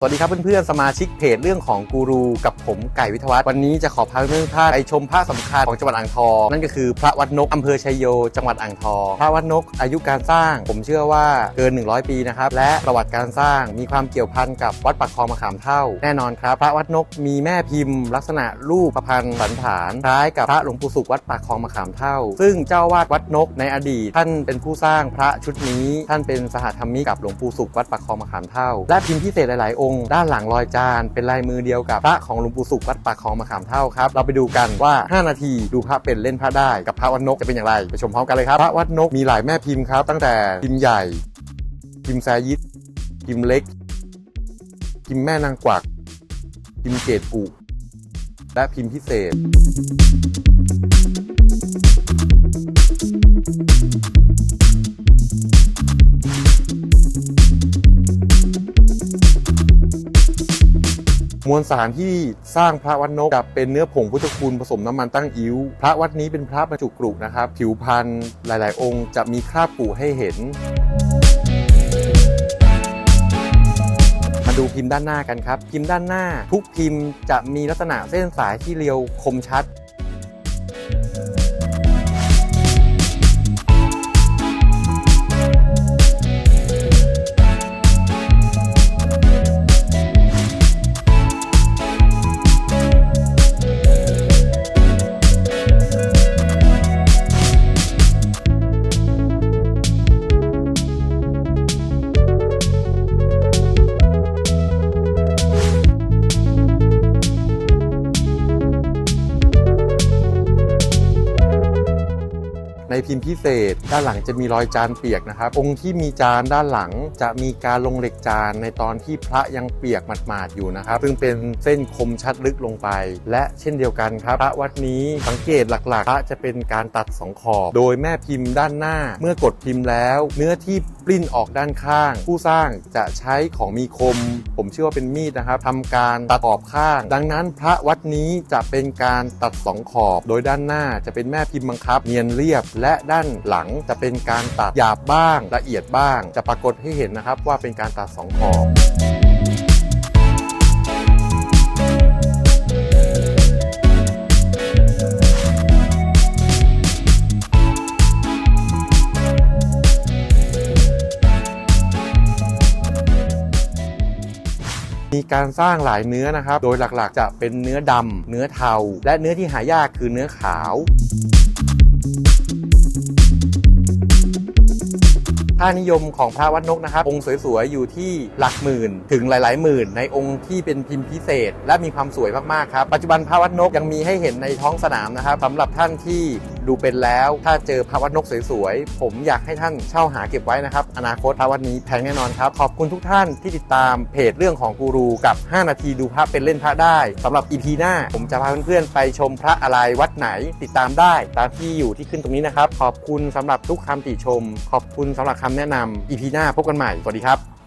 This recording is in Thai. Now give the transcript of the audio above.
สวัสดีครับเพื่อนๆ สมาชิกเพจเรื่องของกูรูกับผมไก่วิทวัฒน์วันนี้จะขอพาเพื่อนๆท่านไปชมพระสำคัญของจังหวัดอ่างทอง นั่นก็คือพระวัดนกอำเภอชัยโย จังหวัดอ่างทอง พระวัดนกอายุการสร้าง ผมเชื่อว่าเกิน 100 ปีนะครับและประวัติการสร้างมีความเกี่ยวพันกับวัดปักคลองมะขามเท่า แน่นอนครับ พระวัดนกมีแม่พิมพ์ ลักษณะรูปประพันธ์สันฐานคล้ายกับพระหลวงปู่สุขวัดปากคลองมะขามเท่า ซึ่งเจ้าวาดวัดนกในอดีต ท่านเป็นผู้สร้างพระชุดนี้ ท่านเป็นสหธรรมิกกับหลวงปู่สุขวัดปากคลองมะขามเท่า และพิมพ์พิเศษหลายๆองค์ด้านหลังรอยจานเป็นลายมือเดียวกับพระของหลวงปู่สุขวัดปากคลองมะขามเท่าครับเราไปดูกันว่า 5 นาทีดูพระเป็นเล่นพระได้กับพระวัดนกจะเป็นอย่างไรไปชมพร้อมกันเลยครับพระวัดนกมีหลายแม่พิมพ์ครับ ตั้งแต่พิมพ์ใหญ่ พิมพ์แซยิดพิมพ์เล็ก พิมพ์แม่นางกวัก พิมพ์เกตปุและพิมพ์พิเศษ มวลสารที่สร้างพระวัดนกกับเป็นเนื้อผงพุทธคุณผสมน้ำมันตั้งอิ้ว พระวัดนี้เป็นพระบรรจุกรุนะครับ ผิวพันธุ์หลาย ๆ องค์จะมีคราบกรุให้เห็น มาดูพิมพ์ด้านหน้ากันครับ พิมพ์ด้านหน้า ทุกพิมพ์จะมีลักษณะเส้นสายที่เรียวคมชัด ในพิมพ์พิเศษ ด้านหลังจะมีรอยจานเปียกนะครับ องค์ที่มีจานด้านหลังจะมีการลงเหล็กจานในตอนที่พระยังเปียกหมาดๆอยู่นะครับซึ่งเป็นเส้นคมชัดลึกลงไป และเช่นเดียวกันครับ พระวัดนี้สังเกตหลักๆ พระจะเป็นการตัดสองขอบโดยแม่พิมพ์ด้านหน้า เมื่อกดพิมพ์แล้ว เนื้อที่ปลิ้นออกด้านข้าง ผู้สร้างจะใช้ของมีคม ผมเชื่อว่าเป็นมีดนะครับทำการตัดขอบข้าง ดังนั้นพระวัดนี้จะเป็นการตัดสองขอบ โดยด้านหน้าจะเป็นแม่พิมพ์บังคับ เนียนเรียบและด้านหลังจะเป็นการตัดหยาบบ้างละเอียดบ้าง จะปรากฏให้เห็นนะครับว่าเป็นการตัดสองขอบมีการสร้างหลายเนื้อนะครับ โดยหลักๆ จะเป็นเนื้อดำ เนื้อเทา และเนื้อที่หายากคือเนื้อขาว ค่านิยมของพระวัดนกนะครับ องค์สวยๆ อยู่ที่หลักหมื่น ถึงหลายๆหมื่น ในองค์ที่เป็นพิมพ์พิเศษ และมีความสวยมากๆครับ ปัจจุบันพระวัดนกยังมีให้เห็นในท้องสนามนะครับสำหรับท่านที่ ดูเป็นแล้ว ถ้าเจอพระวัดนกสวยๆ ผมอยากให้ท่านเช่าหาเก็บไว้นะครับ อนาคตพระวัดนี้แพงแน่นอนครับ ขอบคุณทุกท่านที่ติดตามเพจเรื่องของกูรูกับ 5 นาทีดูพระเป็นเล่นพระได้สำหรับ EP หน้า ผมจะพาเพื่อนๆไปชมพระอะไรวัดไหนติดตามได้ตามที่อยู่ที่ขึ้นตรงนี้นะครับ ขอบคุณสำหรับทุกคำติชม ขอบคุณสำหรับคำแนะนำ EP หน้าพบกันใหม่สวัสดีครับ